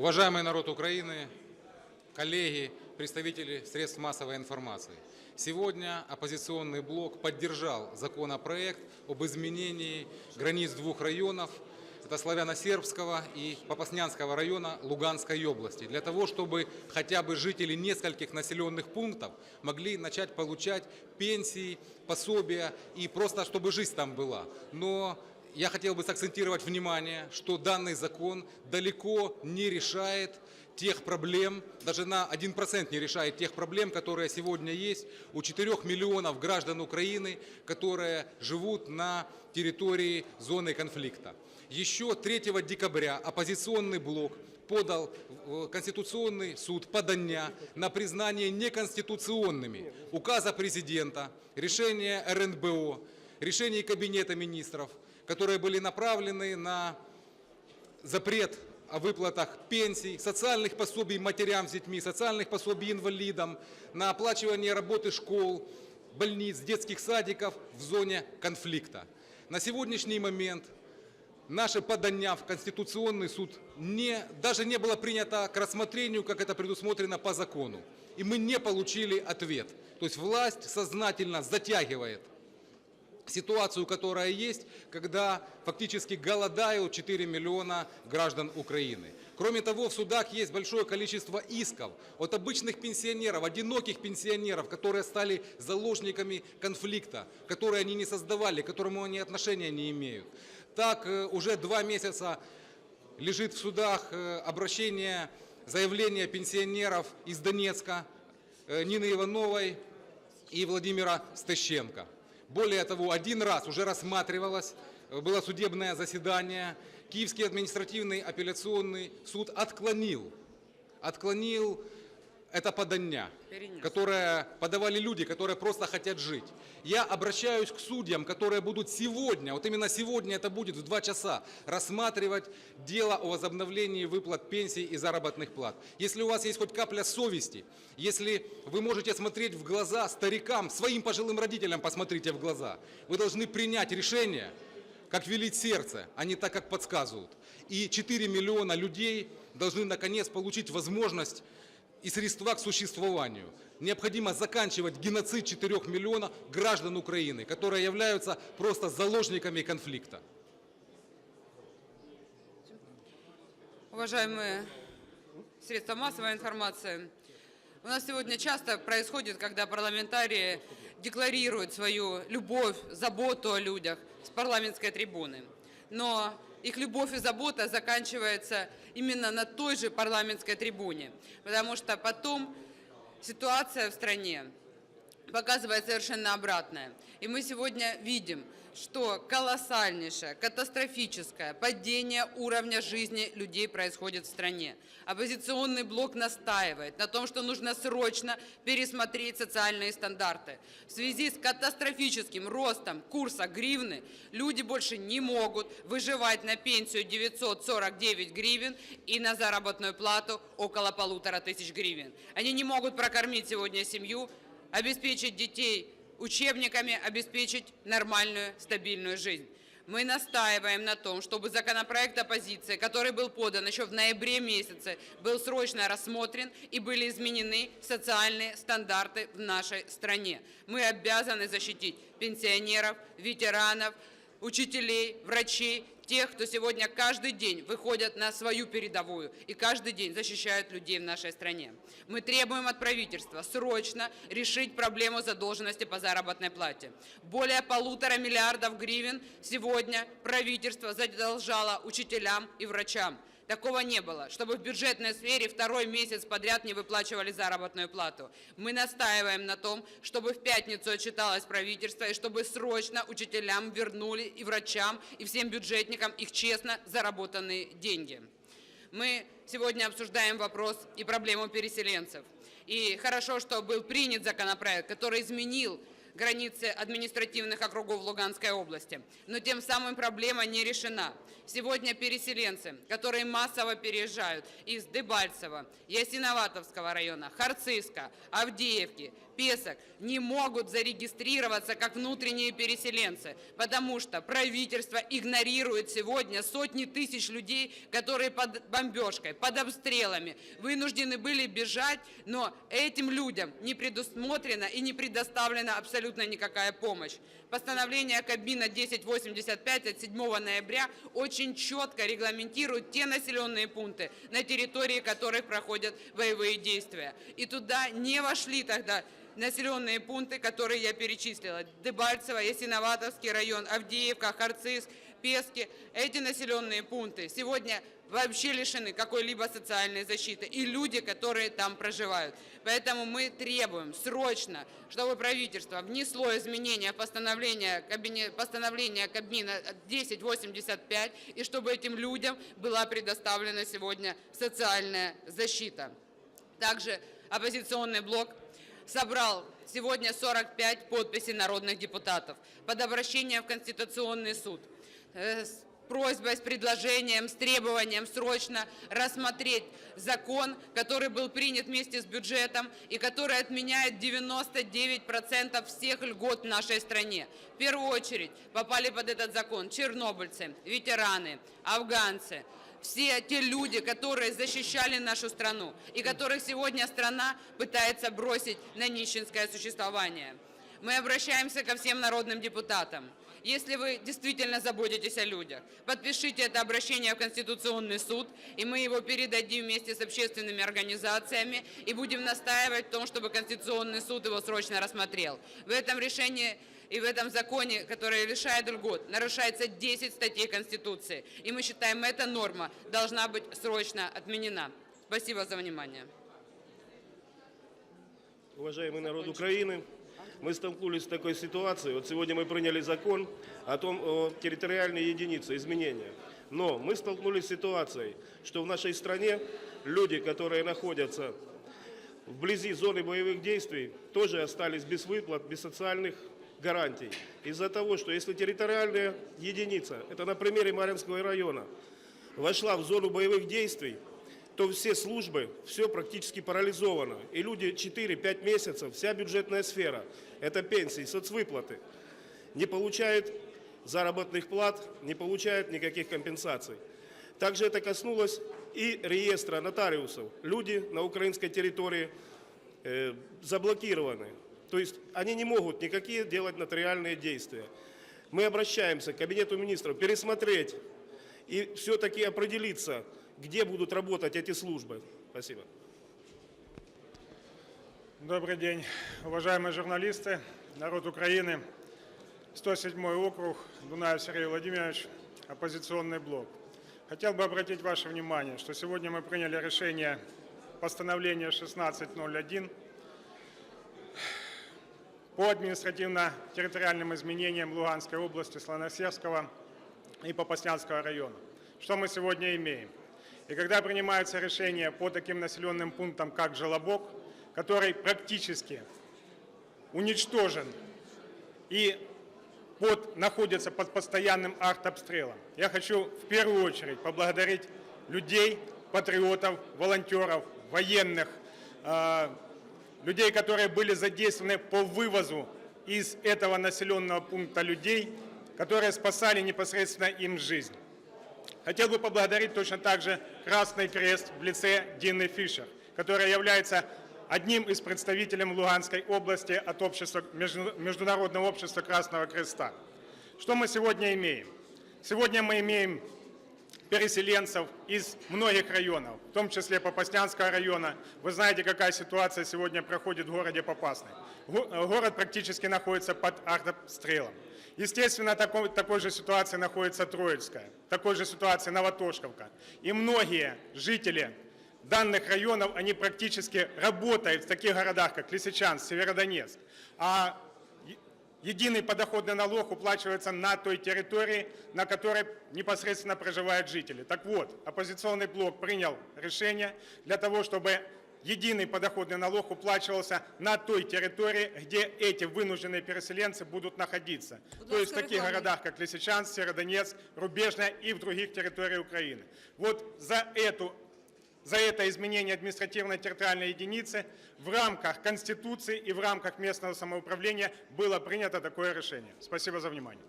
Уважаемый народ Украины, коллеги, представители средств массовой информации. Сегодня оппозиционный блок поддержал законопроект об изменении границ двух районов, это Славяно-Сербского и Попаснянского района Луганской области, для того, чтобы хотя бы жители нескольких населенных пунктов могли начать получать пенсии, пособия и просто чтобы жизнь там была. Но я хотел бы сакцентировать внимание, что данный закон далеко не решает тех проблем, даже на 1% не решает тех проблем, которые сегодня есть у 4 миллионов граждан Украины, которые живут на территории зоны конфликта. Еще 3 декабря оппозиционный блок подал в Конституционный суд подання на признание неконституционными указа президента, решения РНБО, решений Кабинета министров, которые были направлены на запрет о выплатах пенсий, социальных пособий матерям с детьми, социальных пособий инвалидам, на оплачивание работы школ, больниц, детских садиков в зоне конфликта. На сегодняшний момент наше подання в Конституционный суд не, даже не было принято к рассмотрению, как это предусмотрено по закону. И мы не получили ответ. То есть власть сознательно затягивает ситуацию, которая есть, когда фактически голодают 4 миллиона граждан Украины. Кроме того, в судах есть большое количество исков от обычных пенсионеров, одиноких пенсионеров, которые стали заложниками конфликта, которые они не создавали, к которому они отношения не имеют. Так, э, уже два месяца лежит в судах э, обращение, заявление пенсионеров из Донецка, э, Нины Ивановой и Владимира Стащенко. Более того, один раз уже рассматривалось, э, было судебное заседание, Киевский административный апелляционный суд отклонил, отклонил это подання, которое подавали люди, которые просто хотят жить. Я обращаюсь к судьям, которые будут сегодня, вот именно сегодня это будет в 2 часа, рассматривать дело о возобновлении выплат пенсий и заработных плат. Если у вас есть хоть капля совести, если вы можете смотреть в глаза старикам, своим пожилым родителям посмотрите в глаза, вы должны принять решение, как велит сердце, а не так, как подсказывают. И 4 миллиона людей должны наконец получить возможность и средства к существованию. Необходимо заканчивать геноцид 4 миллионов граждан Украины, которые являются просто заложниками конфликта. Уважаемые средства массовой информации, у нас сегодня часто происходит, когда парламентарии декларируют свою любовь, заботу о людях с парламентской трибуны. Но их любовь и забота заканчивается именно на той же парламентской трибуне, потому что потом ситуация в стране показывает совершенно обратное. И мы сегодня видим, что колоссальнейшее, катастрофическое падение уровня жизни людей происходит в стране. Оппозиционный блок настаивает на том, что нужно срочно пересмотреть социальные стандарты. В связи с катастрофическим ростом курса гривны люди больше не могут выживать на пенсию 949 гривен и на заработную плату около полутора тысяч гривен. Они не могут прокормить сегодня семью, обеспечить детей учебниками, обеспечить нормальную, стабильную жизнь. Мы настаиваем на том, чтобы законопроект оппозиции, который был подан еще в ноябре месяце, был срочно рассмотрен и были изменены социальные стандарты в нашей стране. Мы обязаны защитить пенсионеров, ветеранов, учителей, врачей, тех, кто сегодня каждый день выходят на свою передовую и каждый день защищают людей в нашей стране. Мы требуем от правительства срочно решить проблему задолженности по заработной плате. Более полутора миллиардов гривен сегодня правительство задолжало учителям и врачам. Такого не было, чтобы в бюджетной сфере второй месяц подряд не выплачивали заработную плату. Мы настаиваем на том, чтобы в пятницу отчиталось правительство и чтобы срочно учителям вернули и врачам, и всем бюджетникам их честно заработанные деньги. Мы сегодня обсуждаем вопрос и проблему переселенцев. И хорошо, что был принят законопроект, который изменил границы административных округов Луганской области. Но тем самым проблема не решена. Сегодня переселенцы, которые массово переезжают из Дебальцева, Ясиноватовского района, Харциска, Авдеевки, список, не могут зарегистрироваться как внутренние переселенцы, потому что правительство игнорирует сегодня сотни тысяч людей, которые под бомбежкой, под обстрелами вынуждены были бежать, но этим людям не предусмотрена и не предоставлена абсолютно никакая помощь. Постановление Кабмина 1085 от 7 ноября очень четко регламентирует те населенные пункты, на территории которых проходят боевые действия. И туда не вошли тогда населенные пункты, которые я перечислила. Дебальцево, Ясиноватовский район, Авдеевка, Харциск, Пески. Эти населенные пункты сегодня вообще лишены какой-либо социальной защиты. И люди, которые там проживают. Поэтому мы требуем срочно, чтобы правительство внесло изменения в постановление, кабинет, постановление Кабмина 1085, и чтобы этим людям была предоставлена сегодня социальная защита. Также оппозиционный блок собрал сегодня 45 подписей народных депутатов под обращение в Конституционный суд э, с просьбой, с предложением, с требованием срочно рассмотреть закон, который был принят вместе с бюджетом и который отменяет 99% всех льгот в нашей стране. В первую очередь попали под этот закон чернобыльцы, ветераны, афганцы, все те люди, которые защищали нашу страну и которых сегодня страна пытается бросить на нищенское существование. Мы обращаемся ко всем народным депутатам. Если вы действительно заботитесь о людях, подпишите это обращение в Конституционный суд, и мы его передадим вместе с общественными организациями и будем настаивать в том, чтобы Конституционный суд его срочно рассмотрел. В этом решении и в этом законе, который лишает льгот, нарушается 10 статей Конституции. И мы считаем, эта норма должна быть срочно отменена. Спасибо за внимание. Уважаемый народ Украины, мы столкнулись с такой ситуацией. Вот сегодня мы приняли закон о том, о территориальной единице, изменения. Но мы столкнулись с ситуацией, что в нашей стране люди, которые находятся вблизи зоны боевых действий, тоже остались без выплат, без социальных гарантий. Из-за того, что если территориальная единица, это на примере Маринского района, вошла в зону боевых действий, то все службы, все практически парализовано. И люди 4-5 месяцев, вся бюджетная сфера, это пенсии, соцвыплаты, не получают заработных плат, не получают никаких компенсаций. Также это коснулось и реестра нотариусов. Люди на украинской территории э, заблокированы. То есть они не могут никакие делать нотариальные действия. Мы обращаемся к Кабинету министров пересмотреть и все-таки определиться, где будут работать эти службы. Спасибо. Добрый день, уважаемые журналисты, народ Украины, 107 округ, Дунаев Сергей Владимирович, оппозиционный блок. Хотел бы обратить ваше внимание, что сегодня мы приняли решение постановления 1601 по административно-территориальным изменениям Луганской области, Слоносерского и Попаснянского района. Что мы сегодня имеем? И когда принимается решение по таким населенным пунктам, как Желобок, который практически уничтожен и под, находится под постоянным артобстрелом, я хочу в первую очередь поблагодарить людей, патриотов, волонтеров, военных, э, людей, которые были задействованы по вывозу из этого населенного пункта людей, которые спасали непосредственно им жизнь. Хотел бы поблагодарить точно так же Красный Крест в лице Дины Фишер, которая является одним из представителей Луганской области от общества, Между- Международного общества Красного Креста. Что мы сегодня имеем? Сегодня мы имеем переселенцев из многих районов, в том числе Попаснянского района. Вы знаете, какая ситуация сегодня проходит в городе Попасный. Го- Город практически находится под артобстрелом. Естественно, такой, такой же ситуации находится Троицкая, такой же ситуации Новотошковка. И многие жители данных районов, они практически работают в таких городах, как Лисичанск, Северодонецк. А единый подоходный налог уплачивается на той территории, на которой непосредственно проживают жители. Так вот, оппозиционный блок принял решение для того, чтобы единый подоходный налог уплачивался на той территории, где эти вынужденные переселенцы будут находиться. То есть в таких городах, как Лисичанск, Северодонецк, Рубежная и в других территориях Украины. Вот за эту за это изменение административно-территориальной единицы в рамках Конституции и в рамках местного самоуправления было принято такое решение. Спасибо за внимание.